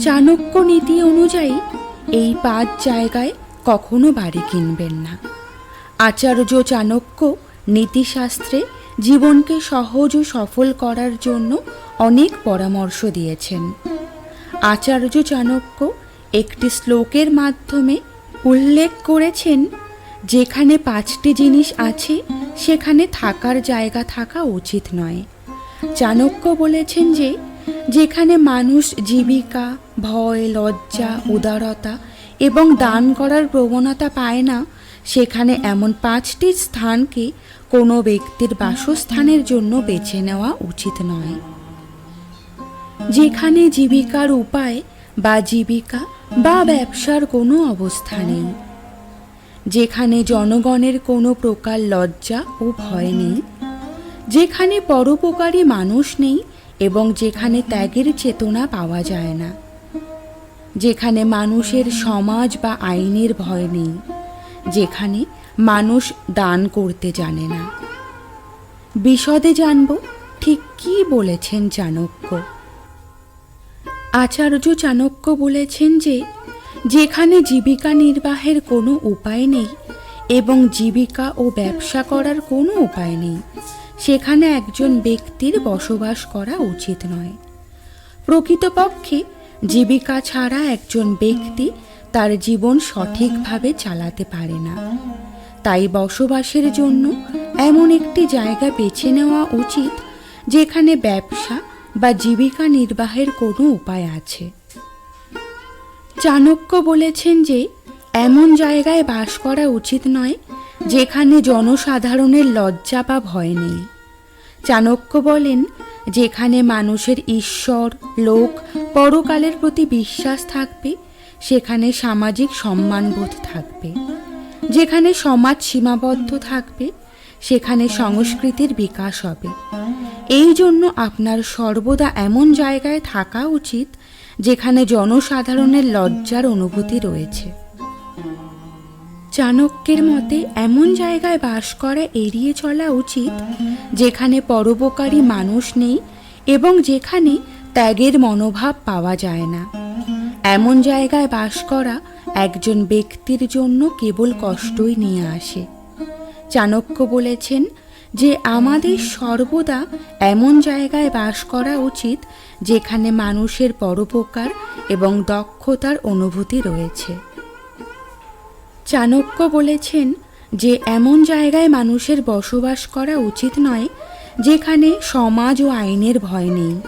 চাণক্য নীতি অনুযায়ী এই পাঁচ জায়গায় কখনো বাড়ি কিনবেন না। আচার্য চাণক্য নীতিশাস্ত্রে জীবনকে সহজ ও সফল করার জন্য অনেক পরামর্শ দিয়েছেন। আচার্য চাণক্য একটি শ্লোকের মাধ্যমে উল্লেখ করেছেন, যেখানে পাঁচটি জিনিস আছে, সেখানে থাকার জায়গা থাকা উচিত নয়। চাণক্য বলেছেন যে যেখানে মানুষ জীবিকা, ভয়, লজ্জা, উদারতা এবং দান করার প্রবণতা পায় না, সেখানে এমন পাঁচটি স্থানকে কোনো ব্যক্তির বাসস্থানের জন্য বেছে নেওয়া উচিত নয়। যেখানে জীবিকার উপায় বা জীবিকা বা ব্যবসার কোনো অবস্থা নেই। যেখানে জনগণের কোনো প্রকার লজ্জা ও ভয় নেই। যেখানে পরোপকারী মানুষ নেই এবং যেখানে ত্যাগের চেতনা পাওয়া যায় না, যেখানে মানুষের সমাজ বা আইনের ভয় নেই, যেখানে মানুষ দান করতে জানে না। বিশদে জানব ঠিক কি বলেছেন চাণক্য। আচার্য চাণক্য বলেছেন যে, যেখানে জীবিকা নির্বাহের কোনো উপায় নেই এবং জীবিকা ও ব্যবসা করার কোনো উপায় নেই সেখানে একজন ব্যক্তির বসবাস করা উচিত নয়। প্রকৃতপক্ষে জীবিকা ছাড়া একজন ব্যক্তি তার জীবন সঠিকভাবে চালাতে পারে না। তাই বসবাসের জন্য এমন একটি জায়গা বেছে নেওয়া উচিত, যেখানে ব্যবসা বা জীবিকা নির্বাহের কোনো উপায় আছে। চাণক্য বলেছেন যে, এমন জায়গায় বাস করা উচিত নয় যেখানে জনসাধারণের লজ্জা বা ভয় নেই। চাণক্য বলেন, যেখানে মানুষের ঈশ্বর, লোক, পরকালের প্রতি বিশ্বাস থাকবে, সেখানে সামাজিক সম্মানবোধ থাকবে। যেখানে সমাজ সীমাবদ্ধ থাকবে, সেখানে সংস্কৃতির বিকাশ হবে। এই জন্য আপনার সর্বদা এমন জায়গায় থাকা উচিত, যেখানে জনসাধারণের লজ্জার অনুভূতি রয়েছে। চাণক্যের মতে এমন জায়গায় বাস করা এড়িয়ে চলা উচিত, যেখানে পরোপকারী মানুষ নেই এবং যেখানে ত্যাগের মনোভাব পাওয়া যায় না। এমন জায়গায় বাস করা একজন ব্যক্তির জন্য কেবল কষ্টই নিয়ে আসে। চাণক্য বলেছেন যে আমাদের সর্বদা এমন জায়গায় বাস করা উচিত, যেখানে মানুষের পরোপকার এবং দক্ষতার অনুভূতি রয়েছে। চাণক্য বলেছেন যে, এমন জায়গায় মানুষের বসবাস করা উচিত নয় যেখানে সমাজ ও আইনের ভয় নেই।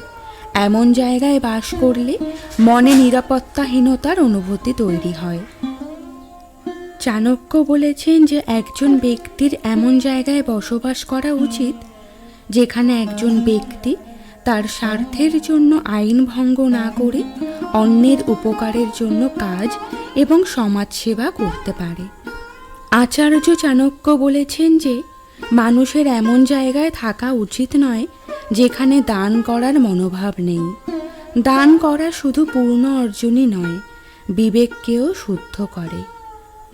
এমন জায়গায় বাস করলে মনে নিরাপত্তাহীনতার অনুভূতি তৈরি হয়। চাণক্য বলেছেন যে, একজন ব্যক্তির এমন জায়গায় বসবাস করা উচিত যেখানে একজন ব্যক্তি তার স্বার্থের জন্য আইন ভঙ্গ না করে অন্যের উপকারের জন্য কাজ এবং সমাজসেবা করতে পারে। আচার্য চাণক্য বলেছেন যে, মানুষের এমন জায়গায় থাকা উচিত নয় যেখানে দান করার মনোভাব নেই। দান করা শুধু পূর্ণ অর্জনই নয়, বিবেককেও শুদ্ধ করে।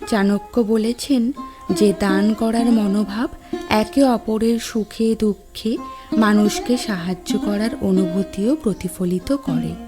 চাণক্য বলেছেন যে দান করার মনোভাব একে অপরের সুখে দুঃখে মানুষকে সাহায্য করার অনুভূতিও প্রতিফলিত করে।